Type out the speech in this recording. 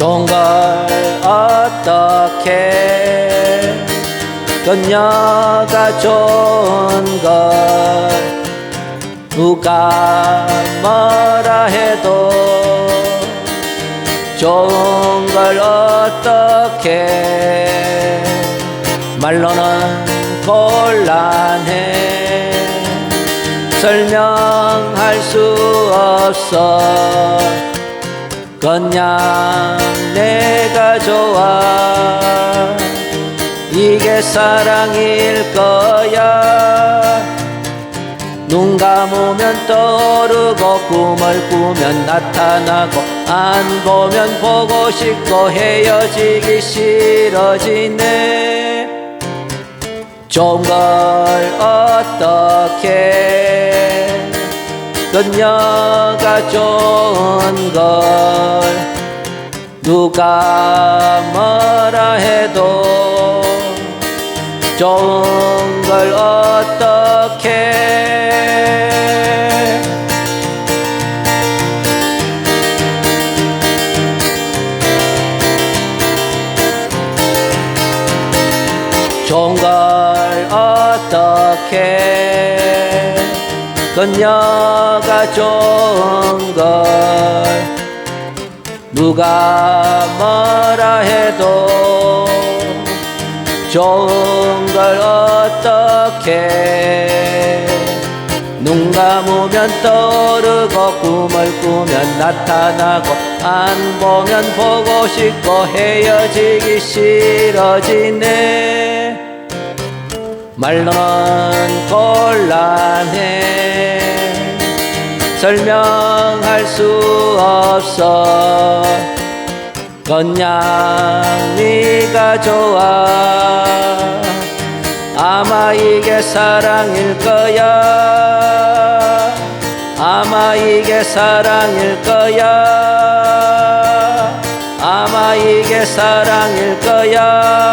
걸 어떻게 그녀가 좋은 걸 누가 뭐라 해도 좋은 걸 어떻게 말로는 곤란해 설명할 수 없어 그냥 내가 좋아. 이게 사랑일 거야. 눈 감으면 떠오르고 꿈을 꾸면 나타나고 안 보면 보고 싶고 헤어지기 싫어지네. 좋은 걸 어떻게 그녀가 좋은 걸 누가 뭐라 해도 좋은 걸 어떻게 좋은 걸 어떻게 그녀가 좋은 걸 누가 뭐라 해도 좋은 걸 어떻게 눈 감으면 떠오르고 꿈을 꾸면 나타나고 안 보면 보고 싶고 헤어지기 싫어지네 말로는 곤란해 설명할 수 없어. 그냥 네가 좋아. 아마 이게 사랑일 거야. 아마 이게 사랑일 거야. 아마 이게 사랑일 거야